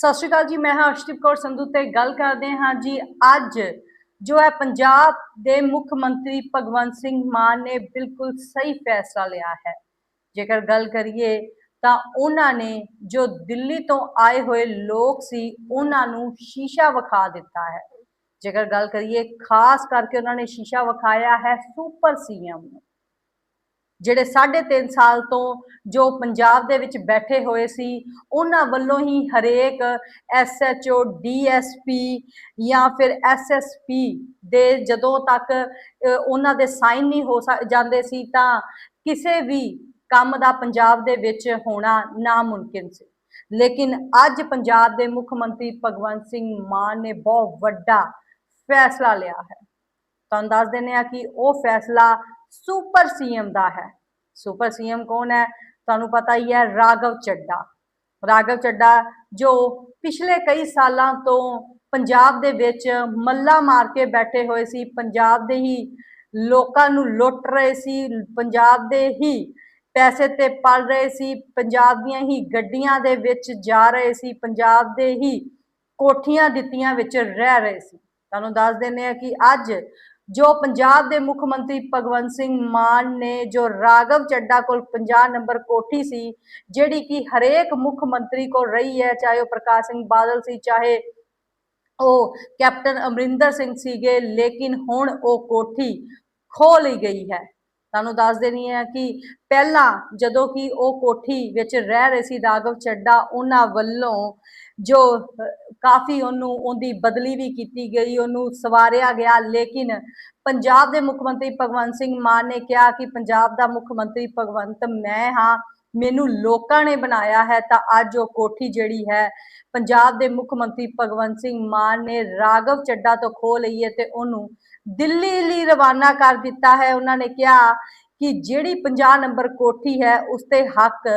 ਸਤਿ ਸ਼੍ਰੀ ਅਕਾਲ ਜੀ, ਮੈਂ ਹਾਂ ਅਰਸ਼ਦੀਪ ਕੌਰ ਸੰਧੂ ਤੇ ਗੱਲ ਕਰਦੇ ਹਾਂ ਜੀ ਅੱਜ ਜੋ ਹੈ ਪੰਜਾਬ ਦੇ ਮੁੱਖ ਮੰਤਰੀ ਭਗਵੰਤ ਸਿੰਘ ਮਾਨ ਨੇ ਬਿਲਕੁਲ ਸਹੀ ਫੈਸਲਾ ਲਿਆ ਹੈ। ਜੇਕਰ ਗੱਲ ਕਰੀਏ ਤਾਂ ਉਹਨਾਂ ਨੇ ਜੋ ਦਿੱਲੀ ਤੋਂ ਆਏ ਹੋਏ ਲੋਕ ਸੀ, ਉਹਨਾਂ ਨੂੰ ਸ਼ੀਸ਼ਾ ਵਿਖਾ ਦਿੱਤਾ ਹੈ। ਜੇਕਰ ਗੱਲ ਕਰੀਏ, ਖਾਸ ਕਰਕੇ ਉਹਨਾਂ ਨੇ ਸ਼ੀਸ਼ਾ ਵਿਖਾਇਆ ਹੈ ਸੁਪਰ ਸੀਐਮ ਨੂੰ। ਜਿਹੜੇ 3.5 ਸਾਲ ਤੋਂ ਜੋ ਪੰਜਾਬ ਦੇ ਵਿੱਚ ਬੈਠੇ ਹੋਏ ਸੀ, ਉਹਨਾਂ ਵੱਲੋਂ ਹੀ ਹਰੇਕ ਐਸਐਚਓ ਡੀਐਸਪੀ ਜਾਂ ਫਿਰ ਐਸਐਸਪੀ ਦੇ ਜਦੋਂ ਤੱਕ ਉਹਨਾਂ ਦੇ ਸਾਈਨ ਨਹੀਂ ਹੋ ਸਕ- ਜਾਂਦੇ ਸੀ ਤਾਂ ਕਿਸੇ ਵੀ ਕੰਮ ਦਾ ਪੰਜਾਬ ਦੇ ਵਿੱਚ ਹੋਣਾ ਨਾਮੁਮਕਿਨ ਸੀ। ਲੇਕਿਨ ਅੱਜ ਪੰਜਾਬ ਦੇ ਮੁੱਖ ਮੰਤਰੀ ਭਗਵੰਤ ਸਿੰਘ ਮਾਨ ਨੇ ਬਹੁਤ ਵੱਡਾ ਫੈਸਲਾ ਲਿਆ ਹੈ। ਤੁਹਾਨੂੰ ਦੱਸ ਦਿੰਦੇ ਆ ਕਿ ਉਹ ਫੈਸਲਾ ਸੁਪਰ ਸੀਐਮ ਦਾ ਹੈ। ਸੁਪਰ ਸੀਐਮ ਕੌਣ ਹੈ? ਤੁਹਾਨੂੰ ਪਤਾ ਹੀ ਹੈ, ਰਾਘਵ ਚੱਡਾ। ਰਾਘਵ ਚੱਡਾ ਜੋ ਪਿਛਲੇ ਕਈ ਸਾਲਾਂ ਤੋਂ ਪੰਜਾਬ ਦੇ ਵਿੱਚ ਮੱਲਾ ਮਾਰ ਕੇ ਬੈਠੇ ਹੋਏ ਸੀ, ਪੰਜਾਬ ਦੇ ਹੀ ਲੋਕਾਂ ਨੂੰ ਲੁੱਟ ਰਹੇ ਸੀ, ਪੰਜਾਬ ਦੇ ਹੀ ਪੈਸੇ ਤੇ ਪਲ ਰਹੇ ਸੀ, ਪੰਜਾਬ ਦੀਆਂ ਹੀ ਗੱਡੀਆਂ ਦੇ ਵਿੱਚ ਜਾ ਰਹੇ ਸੀ, ਪੰਜਾਬ ਦੇ ਹੀ ਕੋਠੀਆਂ ਦਿੱਤੀਆਂ ਵਿੱਚ ਰਹਿ ਰਹੇ ਸੀ। ਤੁਹਾਨੂੰ ਦੱਸ ਦਿੰਦੇ ਆ ਕਿ ਅੱਜ ਜੋ ਪੰਜਾਬ ਦੇ ਮੁੱਖ ਮੰਤਰੀ ਭਗਵੰਤ ਸਿੰਘ ਮਾਨ ਨੇ, ਜੋ ਰਾਘਵ ਚੱਡਾ ਕੋਲ 50 ਨੰਬਰ ਕੋਠੀ ਸੀ, ਜਿਹੜੀ ਕਿ ਹਰੇਕ ਮੁੱਖ ਮੰਤਰੀ ਕੋਲ ਰਹੀ ਹੈ, ਚਾਹੇ ਉਹ ਪ੍ਰਕਾਸ਼ ਸਿੰਘ ਬਾਦਲ ਸੀ, ਚਾਹੇ ਉਹ ਕੈਪਟਨ ਅਮਰਿੰਦਰ ਸਿੰਘ ਸੀਗੇ, ਲੇਕਿਨ ਹੁਣ ਉਹ ਕੋਠੀ ਖੋ ਲਈ ਗਈ ਹੈ। ਤੁਹਾਨੂੰ ਦੱਸ ਦੇਣੀ ਹੈ ਕਿ ਪਹਿਲਾਂ ਜਦੋਂ ਕਿ ਉਹ ਕੋਠੀ ਵਿੱਚ ਰਹਿ ਰਹੇ ਸੀ ਰਾਘਵ ਚੱਡਾ, ਉਹਨਾਂ ਵੱਲੋਂ ਜੋ ਕਾਫੀ ਉਹਨੂੰ, ਉਹਦੀ ਬਦਲੀ ਵੀ ਕੀਤੀ ਗਈ, ਉਹਨੂੰ ਸਵਾਰਿਆ ਗਿਆ। ਲੇਕਿਨ ਪੰਜਾਬ ਦੇ ਮੁੱਖ ਮੰਤਰੀ ਭਗਵੰਤ ਸਿੰਘ ਮਾਨ ਨੇ ਕਿਹਾ ਕਿ ਪੰਜਾਬ ਦਾ ਮੁੱਖ ਮੰਤਰੀ ਭਗਵੰਤ, ਮੈਂ ਹਾਂ, ਮੈਨੂੰ ਲੋਕਾਂ ਨੇ ਬਣਾਇਆ ਹੈ, ਤਾਂ ਅੱਜ ਉਹ ਕੋਠੀ ਜਿਹੜੀ ਹੈ, ਪੰਜਾਬ ਦੇ ਮੁੱਖ ਮੰਤਰੀ ਭਗਵੰਤ ਸਿੰਘ ਮਾਨ ਨੇ ਰਾਘਵ ਚੱਡਾ ਤੋਂ ਖੋ ਲਈ ਹੈ ਤੇ ਉਹਨੂੰ ਦਿੱਲੀ ਲਈ ਰਵਾਨਾ ਕਰ ਦਿੱਤਾ ਹੈ। ਉਹਨਾਂ ਨੇ ਕਿਹਾ ਕਿ ਜਿਹੜੀ 50 ਨੰਬਰ ਕੋਠੀ ਹੈ, ਉਸ ਤੇ ਹੱਕ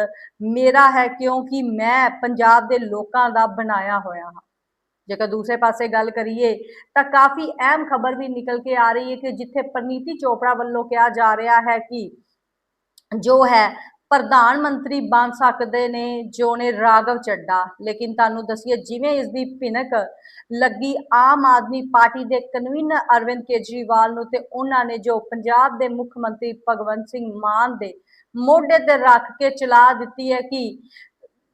ਮੇਰਾ ਹੈ ਕਿਉਂਕਿ ਮੈਂ ਪੰਜਾਬ ਦੇ ਲੋਕਾਂ ਦਾ ਬਣਾਇਆ ਹੋਇਆ ਹਾਂ। ਜੇਕਰ ਦੂਸਰੇ ਪਾਸੇ ਗੱਲ ਕਰੀਏ, ਤਾਂ ਕਾਫੀ ਅਹਿਮ ਖਬਰ ਵੀ ਨਿਕਲ ਕੇ ਆ ਰਹੀ ਹੈ ਕਿ ਜਿੱਥੇ ਪ੍ਰਨੀਤੀ ਚੋਪੜਾ ਵੱਲੋਂ ਕਿਹਾ ਜਾ ਰਿਹਾ ਹੈ ਕਿ ਜੋ ਹੈ ਪ੍ਰਧਾਨ ਮੰਤਰੀ ਬਣ ਸਕਦੇ ਨੇ, ਜੋ ਨੇ ਰਾਘਵ ਚੱਡਾ। ਲੇਕਿਨ ਤੁਹਾਨੂੰ ਦੱਸੀਏ, ਜਿਵੇਂ ਇਸ ਦੀ ਭਿਨਕ ਲੱਗੀ, ਆਮ ਆਦਮੀ ਪਾਰਟੀ ਦੇ ਕਨਵੀਨਰ ਅਰਵਿੰਦ ਕੇਜਰੀਵਾਲ ਨੂੰ ਤੇ ਉਹਨਾਂ ਨੇ ਜੋ ਪੰਜਾਬ ਦੇ ਮੁੱਖ ਮੰਤਰੀ ਭਗਵੰਤ ਸਿੰਘ ਮਾਨ ਦੇ ਮੋਢੇ ਤੇ ਰੱਖ ਕੇ ਚਲਾ ਦਿੱਤੀ ਹੈ ਕਿ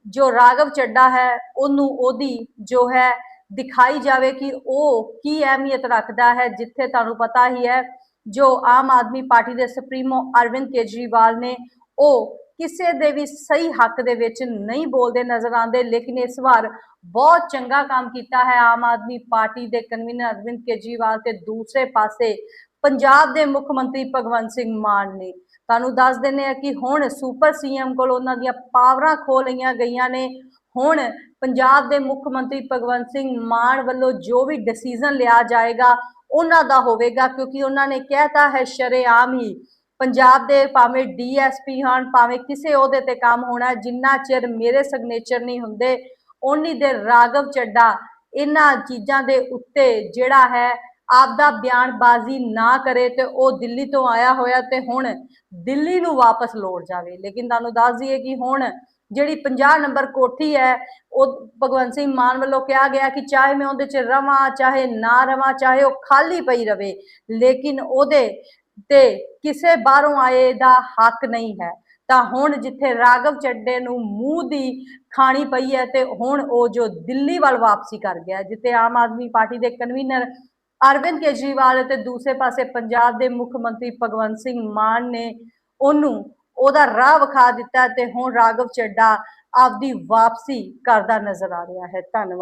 ਜੋ ਰਾਘਵ ਚੱਡਾ ਹੈ, ਉਹਨੂੰ ਉਹਦੀ ਜੋ ਹੈ ਦਿਖਾਈ ਜਾਵੇ ਕਿ ਉਹ ਕੀ ਅਹਿਮੀਅਤ ਰੱਖਦਾ ਹੈ, ਜਿੱਥੇ ਤੁਹਾਨੂੰ ਪਤਾ ਹੀ ਹੈ, ਜੋ ਆਮ ਆਦਮੀ ਪਾਰਟੀ ਦੇ ਸੁਪਰੀਮੋ ਅਰਵਿੰਦ ਕੇਜਰੀਵਾਲ ਨੇ, ਉਹ ਕਿਸੇ ਦੇ ਵੀ ਸਹੀ ਹੱਕ ਦੇ ਵਿੱਚ ਨਹੀਂ ਬੋਲਦੇ, ਨਜ਼ਰ ਆਉਂਦੇ। ਲੇਕਿਨ ਇਸ ਵਾਰ ਬਹੁਤ ਚੰਗਾ ਕੰਮ ਕੀਤਾ ਹੈ ਆਮ ਆਦਮੀ ਪਾਰਟੀ ਦੇ ਕਨਵੀਨਰ ਅਰਵਿੰਦ ਕੇਜਰੀਵਾਲ ਤੇ ਦੂਸਰੇ ਪਾਸੇ ਪੰਜਾਬ ਦੇ ਮੁੱਖ ਮੰਤਰੀ ਭਗਵੰਤ ਸਿੰਘ ਮਾਨ ਨੇ। ਤੁਹਾਨੂੰ ਦੱਸ ਦਿੰਦੇ ਆ ਕਿ ਹੁਣ ਸੁਪਰ ਸੀਐਮ ਕੋਲ ਉਹਨਾਂ ਦੀਆਂ ਪਾਵਰਾਂ ਖੋ ਲਈਆਂ ਗਈਆਂ ਨੇ। ਹੁਣ ਪੰਜਾਬ ਦੇ ਮੁੱਖ ਮੰਤਰੀ ਭਗਵੰਤ ਸਿੰਘ ਮਾਨ ਵੱਲੋਂ ਜੋ ਵੀ ਡਿਸੀਜਨ ਲਿਆ ਜਾਏਗਾ, ਉਹਨਾਂ ਦਾ ਹੋਵੇਗਾ, ਕਿਉਂਕਿ ਉਹਨਾਂ ਨੇ ਕਹਿਤਾ ਹੈ ਸ਼ਰੇਆਮ ਹੀ ਪੰਜਾਬ ਦੇ ਭਾਵੇਂ ਡੀਐਸਪੀ ਹਨ ਭਾਵੇਂ ਕਿਸੇ ਉਹਦੇ ਤੇ ਕੰਮ ਹੋਣਾ, ਜਿੰਨਾ ਚਿਰ ਮੇਰੇ ਸਿਗਨੇਚਰ ਨਹੀਂ ਹੁੰਦੇ, ਓਨੀ ਦੇ ਰਾਗਵ ਚੱਡਾ ਇਹਨਾਂ ਚੀਜ਼ਾਂ ਦੇ ਉੱਤੇ ਜਿਹੜਾ ਹੈ ਆਪਦਾ ਬਿਆਨਬਾਜ਼ੀ ਨਾ ਕਰੇ ਤੇ ਉਹ ਦਿੱਲੀ ਤੋਂ ਆਇਆ ਹੋਇਆ ਤੇ ਹੁਣ ਦਿੱਲੀ ਨੂੰ ਵਾਪਸ ਲੋੜ ਜਾਵੇ। ਲੇਕਿਨ ਤੁਹਾਨੂੰ ਦੱਸ ਦਈਏ ਕਿ ਹੁਣ ਜਿਹੜੀ 50 ਨੰਬਰ ਕੋਠੀ ਹੈ, ਉਹ ਭਗਵੰਤ ਸਿੰਘ ਮਾਨ ਵੱਲੋਂ ਕਿਹਾ ਗਿਆ ਕਿ ਚਾਹੇ ਮੈਂ ਉਹਦੇ 'ਚ ਰਵਾਂ, ਚਾਹੇ ਨਾ ਰਵਾਂ, ਚਾਹੇ ਉਹ ਖਾਲੀ ਪਈ ਰਵੇ, ਲੇਕਿਨ ਉਹਦੇ ਤੇ ਕਿਸੇ ਬਾਹਰੋਂ ਆਏ ਦਾ ਹੱਕ ਨਹੀਂ ਹੈ। ਤਾਂ ਹੁਣ ਜਿੱਥੇ ਰਾਗਵ ਚੱਡੇ ਨੂੰ ਮੂੰਹ ਦੀ ਖਾਣੀ ਪਈ ਹੈ ਤੇ ਹੁਣ ਉਹ ਜੋ ਦਿੱਲੀ ਵੱਲ ਵਾਪਸੀ ਕਰ ਗਿਆ ਜਿੱਥੇ ਆਮ ਆਦਮੀ ਪਾਰਟੀ ਦੇ ਕਨਵੀਨਰ ਅਰਵਿੰਦ ਕੇਜਰੀਵਾਲ ਤੇ ਦੂਸਰੇ ਪਾਸੇ ਪੰਜਾਬ ਦੇ ਮੁੱਖ ਮੰਤਰੀ ਭਗਵੰਤ ਸਿੰਘ ਮਾਨ ਨੇ ਉਹਨੂੰ ਉਹਦਾ ਰਾਹ ਵਿਖਾ ਦਿੱਤਾ ਤੇ ਹੁਣ ਰਾਗਵ ਚੱਡਾ ਆਪਦੀ ਵਾਪਸੀ ਕਰਦਾ ਨਜ਼ਰ ਆ ਰਿਹਾ ਹੈ। ਧੰਨਵਾਦ।